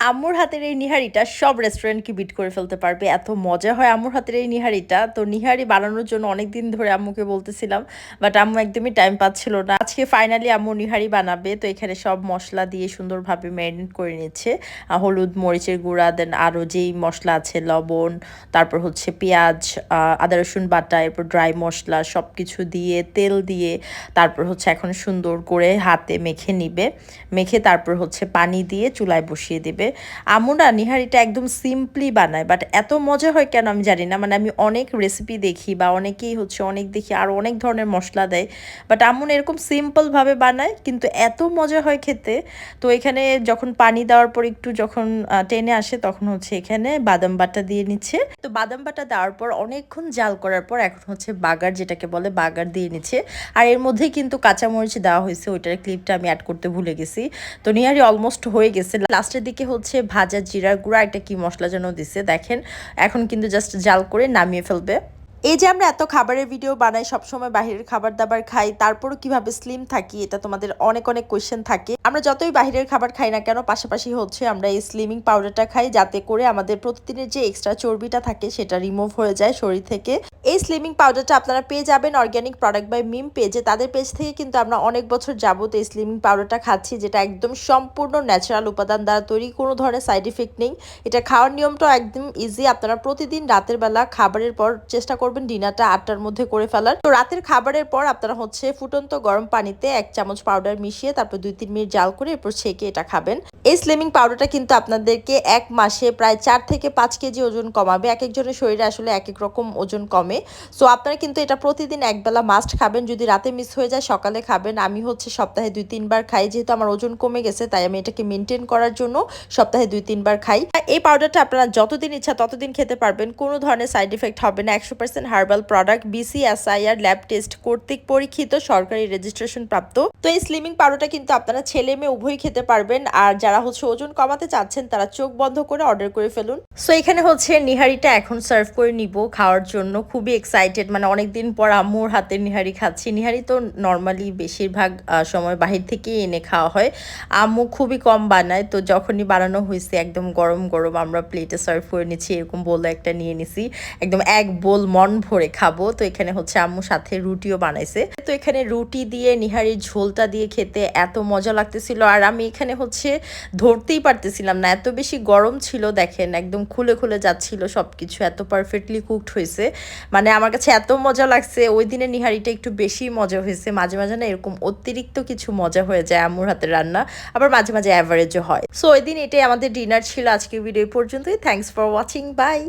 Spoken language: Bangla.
আম্মুর হাতের এই নিহারিটা সব রেস্টুরেন্টকে বিট করে ফেলতে পারবে? এত মজা হয় আম্মুর হাতের এই নিহারিটা। তো নিহারি বানানোর জন্য অনেক দিন ধরে আম্মুকে বলতেছিলাম বাট আম্মু একদমই টাইম পাচ্ছিল না। আজকে ফাইনালি আম্মু নিহারি বানাবে, তো এখানে সব মশলা দিয়ে সুন্দরভাবে ম্যারিনেট করে নিচ্ছে। হলুদ, মরিচের গুঁড়া দেন আরও যেই মশলা আছে, লবণ, তারপর হচ্ছে পেঁয়াজ আদা, রসুন বাটা, এরপর ড্রাই মশলা সব কিছু দিয়ে, তেল দিয়ে, তারপর হচ্ছে এখন সুন্দর করে হাতে মেখে নিবে। মেখে তারপর হচ্ছে পানি দিয়ে চুলায় বসিয়ে দিবে। আমু না নিহারিটা একদম সিম্পলি বানায় বাট এত মজা হয় কেন আমি জানি না। মানে আমি অনেক রেসিপি দেখি বা অনেকেই হচ্ছে অনেক দেখি, আর অনেক ধরনের মশলা দেয় বাট আমুন এরকম সিম্পলভাবে বানায়, কিন্তু এত মজা হয় খেতে। তো এখানে যখন পানি দেওয়ার পর একটু যখন টেনে আসে, তখন হচ্ছে এখানে বাদাম বাটা দিয়ে নিচ্ছে। তো বাদাম বাটা দেওয়ার পর অনেকক্ষণ জাল করার পর এখন হচ্ছে বাগার যেটাকে বলে বাগার দিয়ে নিচ্ছে। আর এর মধ্যেই কিন্তু কাঁচামরিচ দেওয়া হয়েছে, ওইটার ক্লিপটা আমি অ্যাড করতে ভুলে গেছি। তো নিহারি অলমোস্ট হয়ে গেছে। লাস্টের দিকে হচ্ছে ভাজা জিরার গুঁড়া একটা কি মশলা যেন দিছে, দেখেন। এখন কিন্তু জাস্ট জাল করে নামিয়ে ফেলবে। এই যে আমরা এত খাবারের ভিডিও বানাই, সবসময় বাইরের খাবার দাবার খাই, তারপরও কীভাবে স্লিম থাকি, এটা তোমাদের অনেক অনেক কোয়েশ্চেন থাকে। আমরা যতই বাইরের খাবার খাই না কেন, পাশাপাশি হচ্ছে আমরা এই স্লিমিং পাউডারটা খাই, যাতে করে আমাদের প্রতিদিনের যে এক্সট্রা চর্বিটা থাকে, সেটা রিমুভ হয়ে যায় শরীর থেকে। এই স্লিমিং পাউডারটা আপনারা পেয়ে যাবেন অর্গ্যানিক প্রোডাক্ট বাই মিম পেজে তাদের পেজ থেকে কিন্তু আমরা অনেক বছর যাবত এই স্লিমিং পাউডারটা খাচ্ছি, যেটা একদম সম্পূর্ণ ন্যাচারাল উপাদান দ্বারা তৈরি, কোনো ধরনের সাইড ইফেক্ট নেই। এটা খাওয়ার নিয়মটাও একদম ইজি আপনারা প্রতিদিন রাতের বেলা খাবারের পর চেষ্টা ডিনারটা আটটার মধ্যে করে ফেলার। তো রাতের খাবারের পর আপনারা হচ্ছে ফুটন্ত গরম পানিতে এক চামচ পাউডার মিশিয়ে তারপর দুই তিন মিনিট জাল করে এরপর ছেঁকে এটা খাবেন। এই স্লিমিং পাউডারটা কিন্তু আপনাদেরকে এক মাসে প্রায় চার থেকে পাঁচ কেজি ওজন কমাবে। এক একজনের শরীরে আসলে এক এক রকম ওজন কমে। সো আপনারা কিন্তু এটা প্রতিদিন একবেলা মাস্ট খাবেন। যদি রাতে মিস হয়ে যায়, সকালে খাবেন। আমি হচ্ছে সপ্তাহে দুই তিনবার খাই। যেহেতু আমার ওজন কমে গেছে, তাই আমি এটাকে মেনটেন করার জন্য সপ্তাহে দুই তিনবার খাই। এই পাউডারটা আপনারা যতদিন ইচ্ছা ততদিন খেতে পারবেন। কোনো ধরনের সাইড এফেক্ট হবে না। একশো percent herbal product BCSIR lab test কর্তৃক পরীক্ষিত সরকারি রেজিস্ট্রেশন প্রাপ্ত। তো এই স্লিমিং পাউডারটা কিন্তু আপনারা ছেলে মেয়ে উভয়ই খেতে পারবেন। আর যারা হচ্ছে ওজন কমাতে চাচ্ছেন, তারা চোখ বন্ধ করে অর্ডার করে ফেলুন। সো এখানে হচ্ছে নিহারিটা এখন সার্ভ করে নিব খাওয়ার জন্য। খুবই এক্সাইটেড মানে অনেকদিন পর আম্মুর হাতে নিহারি খাচ্ছি। নিহারি তো নর্মালি বেশিরভাগ সময় বাহির থেকেই এনে খাওয়া হয়। আম্মু খুবই কম বানায়, তো যখনই বানানো হয়েছে একদম গরম গরম আমরা প্লেটে সার্ভ করে নিচ্ছি, এরকম বোল একটা নিয়ে নিছি। একদম এক বোল মন ভরে খাব। তো এখানে হচ্ছে আম্মু সাথে রুটিও বানাইছে। তো এখানে রুটি দিয়ে, নিহারির ঝোলটা দিয়ে খেতে এত মজা লাগতেছিল। আর আমি এখানে হচ্ছে ধরতেই পারতেছিলাম না। এত বেশি গরম ছিল, দেখেন, একদম খুলে খুলে যাচ্ছিল সব কিছু এত পারফেক্টলি কুকড হয়েছে। মানে আমার কাছে এত মজা লাগছে। ওই দিনে নিহারিটা একটু বেশি মজা হয়েছে। মাঝে মাঝে না এরকম অতিরিক্ত কিছু মজা হয়ে যায় আম্মুর হাতের রান্না। আবার মাঝে মাঝে অ্যাভারেজও হয়। সো ওই দিন এটাই আমাদের ডিনার ছিল। আজকের ভিডিও পর্যন্তই। Thanks for watching by